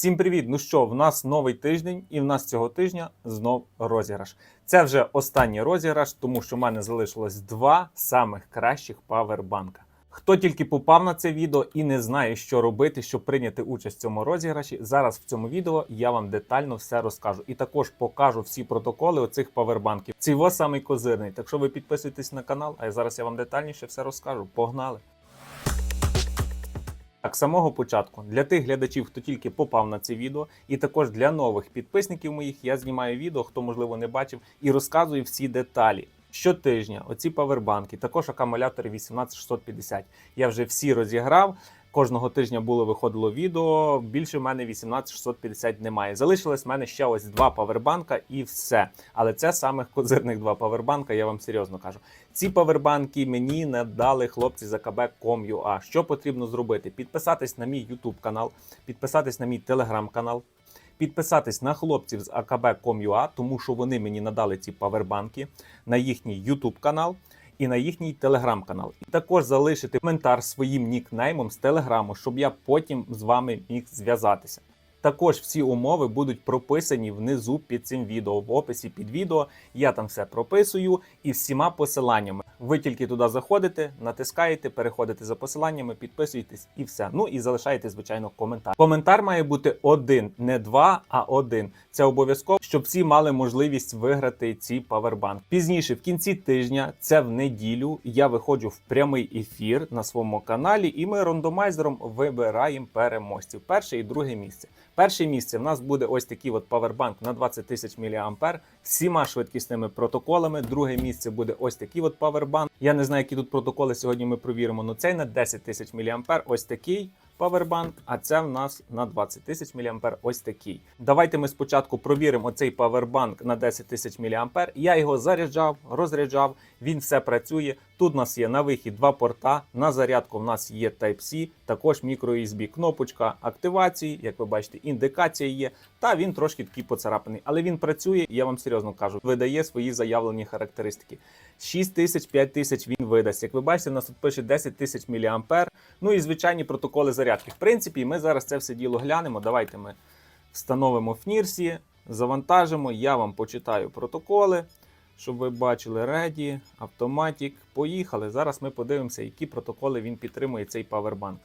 Всім привіт! Ну що, в нас новий тиждень, і в нас цього тижня знов розіграш. Це вже останній розіграш, тому що в мене залишилось два самих кращих павербанка. Хто тільки попав на це відео і не знає, що робити, щоб прийняти участь в цьому розіграші, зараз в цьому відео я вам детально все розкажу. І також покажу всі протоколи оцих павербанків. Його самий козирний. Так що ви підписуйтесь на канал, а зараз я вам детальніше все розкажу. Погнали! Так, самого початку для тих глядачів, хто тільки попав на це відео, і також для нових підписників моїх я знімаю відео, хто можливо не бачив, і розказую всі деталі. Щотижня оці павербанки, також акумулятори 18650. Я вже всі розіграв. Кожного тижня було виходило відео. Більше в мене 18650 немає. Залишилось в мене ще ось два павербанка і все. Але це самих козирних два павербанка, я вам серйозно кажу. Ці павербанки мені надали хлопці з АКБ.com.ua. Що потрібно зробити? Підписатись на мій YouTube канал, підписатись на мій телеграм канал. Підписатись на хлопців з АКБ.com.ua, тому що вони мені надали ці павербанки на їхній YouTube канал і на їхній телеграм-канал. І також залишити коментар своїм нікнеймом з телеграму, щоб я потім з вами міг зв'язатися. Також всі умови будуть прописані внизу під цим відео, в описі під відео. Я там все прописую і всіма посиланнями. Ви тільки туди заходите, натискаєте, переходите за посиланнями, підписуєтесь і все. Ну і залишаєте, звичайно, коментар. Коментар має бути один, не два, а один. Це обов'язково, щоб всі мали можливість виграти ці павербанк. Пізніше, в кінці тижня, це в неділю, я виходжу в прямий ефір на своєму каналі, і ми рандомайзером вибираємо переможців. Перше і друге місце. Перше місце в нас буде ось такий от павербанк на 20 тисяч міліампер. всіма швидкісними протоколами. Друге місце буде ось такий от павербанк. Я не знаю, які тут протоколи сьогодні ми провіримо. Ну цей на 10 тисяч міліампер. Ось такий. Павербанк, а це в нас на 20 тисяч мА ось такий. Давайте ми спочатку провіримо оцей павербанк на 10 тисяч мА. Я його заряджав, розряджав, він все працює. Тут у нас є на вихід два порта. На зарядку в нас є Type-C, також microUSB кнопочка активації, як ви бачите, індикація є. Та він трошки такий поцарапаний, але він працює, я вам серйозно кажу, видає свої заявлені характеристики. 6 тисяч, 5 тисяч він видасть. Як ви бачите, у нас тут пише 10 тисяч мА. Ну і звичайні протоколи зарядки. В принципі, ми зараз це все діло глянемо. Давайте ми встановимо в Нірсі, завантажимо. Я вам почитаю протоколи, щоб ви бачили Ready, Automatic. Поїхали. Зараз ми подивимося, які протоколи він підтримує цей павербанк.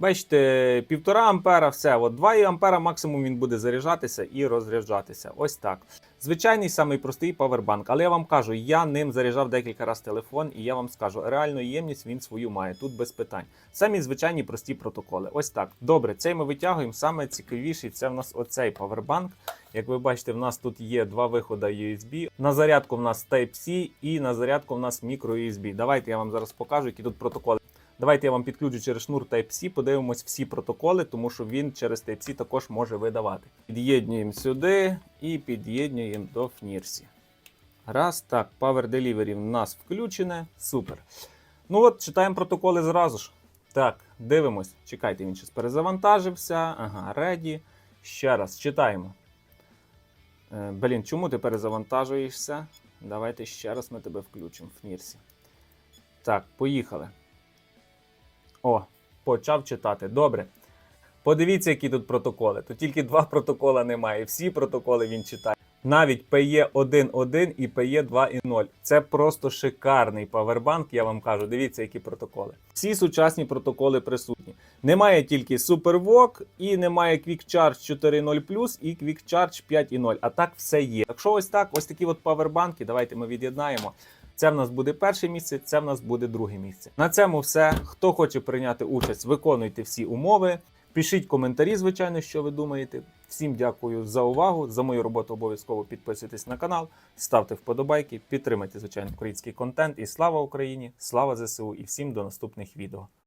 Бачите, 1,5 ампера, все. От 2 ампера максимум він буде заряджатися і розряджатися. Ось так. Звичайний самий простий павербанк. Але я вам кажу, я ним заряджав декілька разів телефон, і я вам скажу, реальну ємність він свою має. Тут без питань. Самі звичайні прості протоколи. Ось так. Добре, цей ми витягуємо. Саме цікавіший це в нас оцей павербанк. Як ви бачите, в нас тут є два виходи USB. На зарядку в нас Type-C і на зарядку в нас microUSB. Давайте я вам зараз покажу, які тут протоколи. Давайте я вам підключу через шнур Type-C, подивимось всі протоколи, тому що він через Type-C також може видавати. Під'єднуємо сюди і під'єднуємо до FNIRSі. Раз, так, Power Delivery в нас включене. Супер. Ну от, читаємо протоколи зразу ж. Так, дивимось. Чекайте, він щось перезавантажився. Ага, ready. Ще раз читаємо. Е, Блін, чому ти перезавантажуєшся? Давайте ще раз ми тебе включимо в Нірсі. Так, поїхали. О, почав читати. Добре. Подивіться, які тут протоколи. Тут тільки два протоколи немає. Всі протоколи він читає. Навіть PE 1.1 і PE 2.0. Це просто шикарний павербанк, я вам кажу. Дивіться, які протоколи. Всі сучасні протоколи присутні. Немає тільки SuperVOOC і немає Quick Charge 4.0 і Quick Charge 5.0. А так все є. Якщо ось так, ось такі от павербанки, давайте ми від'єднаємо. Це в нас буде перше місце, це в нас буде друге місце. На цьому все. Хто хоче прийняти участь, виконуйте всі умови. Пишіть коментарі, звичайно, що ви думаєте. Всім дякую за увагу. За мою роботу обов'язково підписуйтесь на канал, ставте вподобайки, підтримайте, звичайно, український контент. І слава Україні! Слава ЗСУ! І всім до наступних відео.